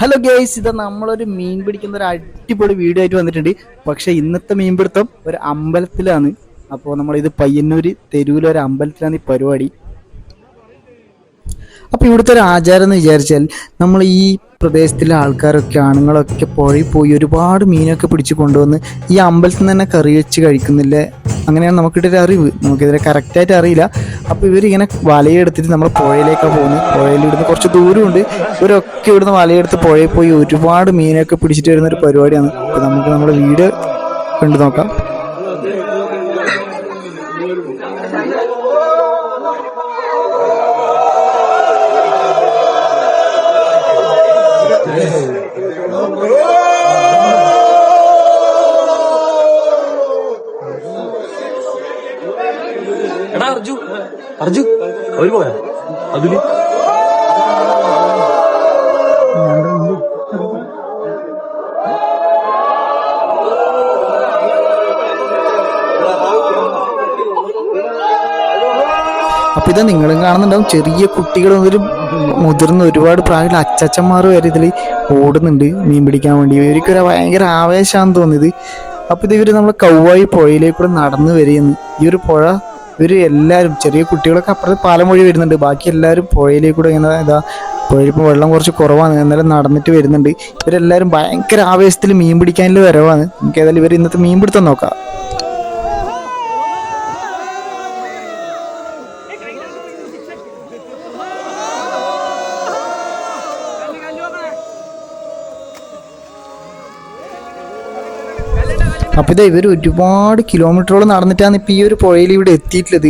Hello guys ഇത് നമ്മളൊരു മീൻ പിടിക്കുന്ന ഒരു അടിപൊളി വീഡിയോ ആയിട്ട് വന്നിട്ടുണ്ട്. പക്ഷെ ഇന്നത്തെ മീൻ പിടുത്തം ഒരു അമ്പലത്തിലാണ്. അപ്പോൾ നമ്മളിത് പയ്യന്നൂര് തെരുവിലെ ഒരു അമ്പലത്തിലാണ് ഈ പരിപാടി. അപ്പോൾ ഇവിടുത്തെ ഒരു ആചാരം എന്ന് വിചാരിച്ചാൽ നമ്മൾ ഈ പ്രദേശത്തിലെ ആൾക്കാരൊക്കെ ആണുങ്ങളൊക്കെ പുഴയിൽ പോയി ഒരുപാട് മീനൊക്കെ പിടിച്ച് കൊണ്ടുവന്ന് ഈ അമ്പലത്തിൽ നിന്ന് തന്നെ കറി വെച്ച് കഴിക്കുന്നില്ല? അങ്ങനെയാണ് നമുക്കിട്ടൊരു അറിവ്. നമുക്കിതിനെ കറക്റ്റായിട്ട് അറിയില്ല. അപ്പോൾ ഇവരിങ്ങനെ വലയെടുത്തിട്ട് നമ്മൾ പുഴയിലേക്കാണ് പോകുന്നത് പുഴയിൽ ഇവിടുന്ന് കുറച്ച് ദൂരമുണ്ട്. ഇവരൊക്കെ ഇവിടുന്ന് വലയെടുത്ത് പുഴയിൽ പോയി ഒരുപാട് മീനൊക്കെ പിടിച്ചിട്ട് വരുന്ന ഒരു പരിപാടിയാണ്. അപ്പോൾ നമുക്ക് നമ്മുടെ വീട് കണ്ടു നോക്കാം. എടാ അർജു. അർജു അവർ പോയാ? അതിൽ. അപ്പൊ ഇത് നിങ്ങളും കാണുന്നുണ്ടാവും. ചെറിയ കുട്ടികൾ മുതൽ മുതിർന്ന ഒരുപാട് പ്രായം അച്ചച്ചന്മാർ വരെ ഇതിൽ ഓടുന്നുണ്ട്. മീൻ പിടിക്കാൻ വേണ്ടി. ഇവർക്കൊരു ഭയങ്കര ആവേശമാണെന്ന് തോന്നിയത്. അപ്പൊ ഇത് ഇവർ നമ്മളെ കൗവായി പുഴയിലേക്കൂടെ നടന്നു വരികയെന്ന് ഈ ഒരു പുഴ ഇവർ എല്ലാവരും ചെറിയ കുട്ടികളൊക്കെ അപ്പുറത്ത് പാലം വഴി വരുന്നുണ്ട്. ബാക്കി എല്ലാവരും പുഴയിലേക്കൂടെ ഇങ്ങനെ ഇതാ പുഴയിപ്പോൾ വെള്ളം കുറച്ച് കുറവാണ്. എന്നാലും നടന്നിട്ട് വരുന്നുണ്ട്. ഇവരെല്ലാവരും ഭയങ്കര ആവേശത്തിൽ മീൻ പിടിക്കാനുള്ള വരവാണ്. നമുക്ക് ഏതായാലും ഇവർ ഇന്നത്തെ മീൻ പിടുത്തം നോക്കാം. അപ്പൊ ഇത് ഇവർ ഒരുപാട് കിലോമീറ്ററോളം നടന്നിട്ടാണ് ഇപ്പൊ ഈ ഒരു പുഴയിൽ ഇവിടെ എത്തിയിട്ടുള്ളത്.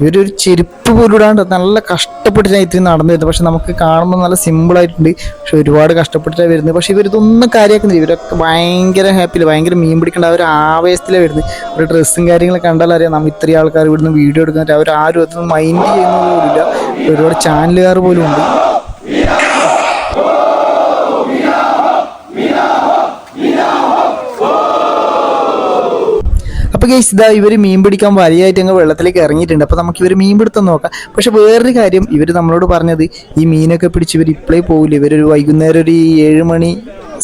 ഇവരൊരു ചെരുപ്പ് പോലും ഇടാണ്ട് നല്ല കഷ്ടപ്പെട്ടിട്ടാണ് ഇത്തിരി നടന്നു വരുന്നത്. പക്ഷെ നമുക്ക് കാണുമ്പോൾ നല്ല സിമ്പിൾ ആയിട്ടുണ്ട്. പക്ഷെ ഒരുപാട് കഷ്ടപ്പെട്ടിട്ടാണ് വരുന്നത്. പക്ഷെ ഇവരിതൊന്നും കാര്യമാക്കുന്നില്ല. ഇവരൊക്കെ ഭയങ്കര ഹാപ്പിയിൽ ഭയങ്കര മീൻ പിടിക്കേണ്ട അവർ ആവേശത്തിലാണ് വരുന്നത്. ഒരു ഡ്രസ്സും കാര്യങ്ങളൊക്കെ കണ്ടാൽ അറിയാം. നമ്മൾ ഇത്രയും ആൾക്കാർ ഇവിടുന്ന് വീഡിയോ എടുക്കുന്നിട്ട് അവർ ആരും അതൊന്നും മൈൻഡ് ചെയ്യുന്നതുപോലില്ല ഒരുപാട് ചാനലുകാർ പോലും ഉണ്ട്. അപ്പൊ ഗൈസ് ഇതാ ഇവർ മീൻ പിടിക്കാൻ വലിയായിട്ട് അങ്ങ് വെള്ളത്തിലേക്ക് ഇറങ്ങിയിട്ടുണ്ട്. അപ്പൊ നമുക്ക് ഇവർ മീൻ പിടുത്തം നോക്കാം. പക്ഷെ വേറൊരു കാര്യം ഇവർ നമ്മളോട് പറഞ്ഞത് ഈ മീനൊക്കെ പിടിച്ച് ഇവർ ഇപ്പോഴേ പോകില്ല ഇവരൊരു വൈകുന്നേരം ഒരു ഏഴ് മണി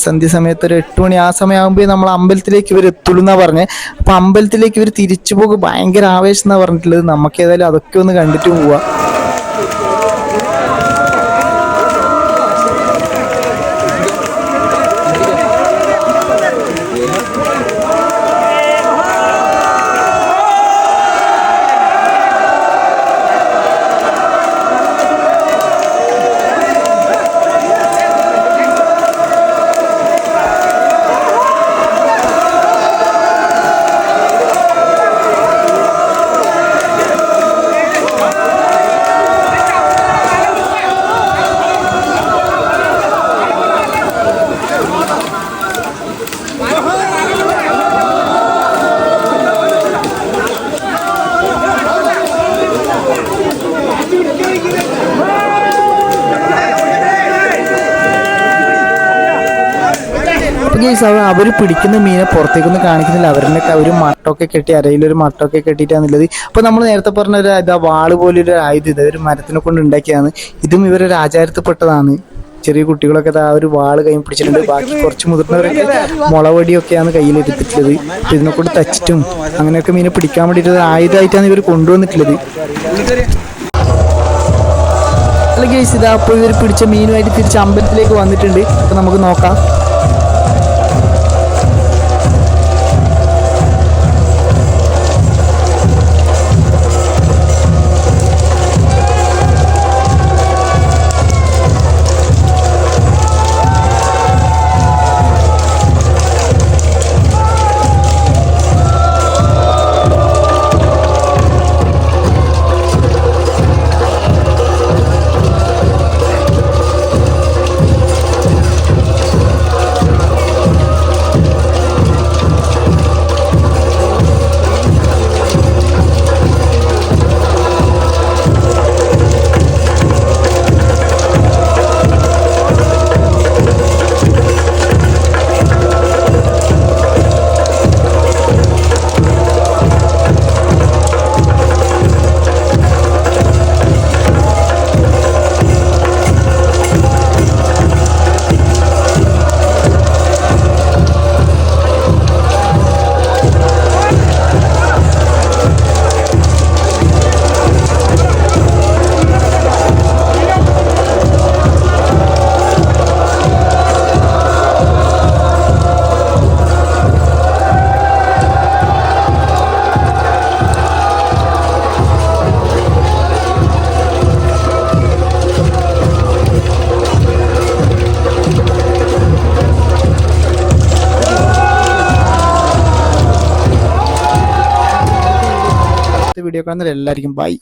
സന്ധ്യ സമയത്ത് ഒരു എട്ട് മണി ആ സമയമാകുമ്പോൾ നമ്മൾ അമ്പലത്തിലേക്ക് ഇവർ എത്തുള്ളൂ എന്നാ പറഞ്ഞത് അപ്പൊ അമ്പലത്തിലേക്ക് ഇവർ തിരിച്ചു പോകും ഭയങ്കര ആവേശം എന്നാ പറഞ്ഞിട്ടുള്ളത്. നമുക്ക് ഏതായാലും അതൊക്കെ ഒന്ന് കണ്ടിട്ട് പോവാം. ഗൈസ് അവർ അവർ പിടിക്കുന്ന മീനെ പുറത്തേക്കൊന്നും കാണിക്കുന്നില്ല. അവരുടെ ഒരു മട്ടൊക്കെ കെട്ടി അരയിലൊരു മട്ടൊക്കെ കെട്ടിയിട്ടാന്നുള്ളത്. അപ്പോൾ നമ്മൾ നേരത്തെ പറഞ്ഞ ഒരു ഇതാ വാൾ പോലൊരു ആയുധം ഇത് ഒരു മരത്തിനെ കൊണ്ട് ഉണ്ടാക്കിയതാണ്. ഇതും ഇവരൊരു ആചാരത്തിൽപ്പെട്ടതാണ്. ചെറിയ കുട്ടികളൊക്കെ ആ ഒരു വാൾ കൈ പിടിച്ചിട്ടുണ്ട്. ബാക്കി കുറച്ച് മുതിർന്നവരൊക്കെ മുളവടിയൊക്കെയാണ് കയ്യിൽ എടുത്തിട്ടുള്ളത് ഇതിനെ കൊണ്ട് തച്ചിട്ടും അങ്ങനെയൊക്കെ മീനെ പിടിക്കാൻ വേണ്ടിയിട്ട് ആയുധമായിട്ടാണ് ഇവർ കൊണ്ടുവന്നിട്ടുള്ളത്. അല്ല ഇതാ അപ്പോൾ ഇവർ പിടിച്ച മീനുമായിട്ട് തിരിച്ച് അമ്പലത്തിലേക്ക് വന്നിട്ടുണ്ട്. അപ്പൊ നമുക്ക് നോക്കാം. Video കാണുന്നവരെല്ലാവർക്കും by